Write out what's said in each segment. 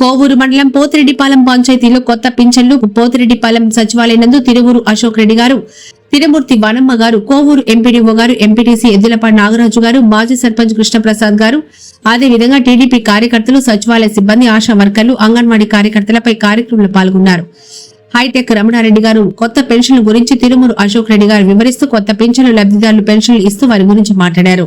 కోవూరు మండలం పోతిరెడ్డిపాలెం పంచాయతీలో కొత్త పింఛన్లు పోతిరెడ్డిపాలెం సచివాలయనందు తిరువూరు అశోక్ రెడ్డి గారు తిరుమూర్తి వనమ్మ గారు కోవూరు ఎంపీడీఓ గారు ఎంపీటీసీ ఎద్దులపాటి నాగరాజు గారు మాజీ సర్పంచ్ కృష్ణప్రసాద్ గారు అదేవిధంగా టీడీపీ కార్యకర్తలు సచివాలయ సిబ్బంది ఆశా వర్కర్లు అంగన్వాడీ కార్యకర్తలపై కార్యక్రమంలో పాల్గొన్నారు. హైటెక్ రమణారెడ్డి గారు కొత్త పెన్షన్ల గురించి తిరుమూరు అశోక్ రెడ్డి గారు వివరిస్తూ కొత్త పెన్షన్లు లబ్ధిదారులు పెన్షన్లు ఇస్తూ వారి గురించి మాట్లాడారు.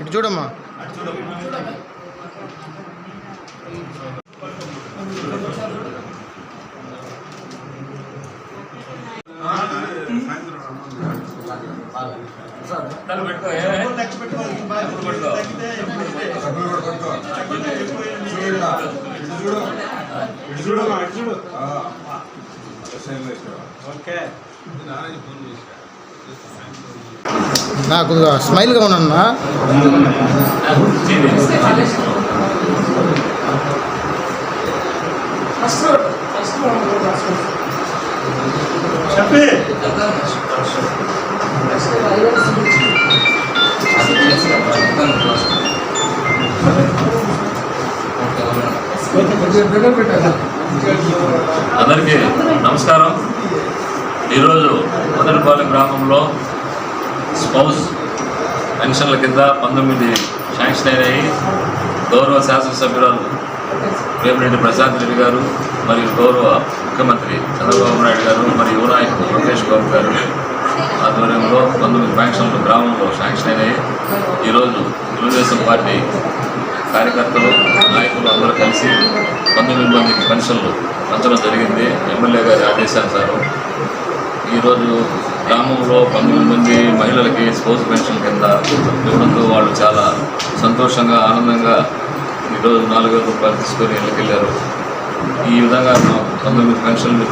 ఇటు చూడు, అమ్మా, ఇటు చూడు. ఓకే. నాకు స్మైల్గా ఉన్నానా చెప్పి. అందరికీ నమస్కారం. ఈరోజు మొదటిపాలెం గ్రామంలో స్పౌస్ పెన్షన్ల కింద పంతొమ్మిది శాంక్షన్ అయినాయి. గౌరవ శాసనసభ్యురాలు వేమిరెడ్డి ప్రశాంత్ రెడ్డి గారు మరియు గౌరవ ముఖ్యమంత్రి చంద్రబాబు నాయుడు గారు మరియు యువనాయకుడు లోకేష్ బాబు గారు ఆధ్వర్యంలో పంతొమ్మిది ఫ్యాంక్షన్లు గ్రామంలో శాంక్షన్ అయినాయి. ఈరోజు తెలుగుదేశం పార్టీ కార్యకర్తలు నాయకులు అందరూ కలిసి పంతొమ్మిది మందికి పెన్షన్లు పంచడం జరిగింది. ఎమ్మెల్యే గారి ఆదేశానుసారం ఈరోజు గ్రామంలో పంతొమ్మిది మంది మహిళలకి స్పోర్ట్స్ పెన్షన్ కింద ఇవ్వడంతో వాళ్ళు చాలా సంతోషంగా ఆనందంగా ఈరోజు నాలుగు వేల రూపాయలు తీసుకొని ఇళ్ళకెళ్ళారు. ఈ విధంగా పంతొమ్మిది పెన్షన్లు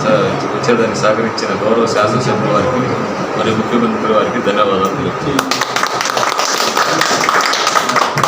వచ్చేదాన్ని సహకరించిన గౌరవ శాసనసభ్యుల వారికి మరియు ముఖ్యమంత్రి వారికి ధన్యవాదాలు. తెలుపుతున్నాను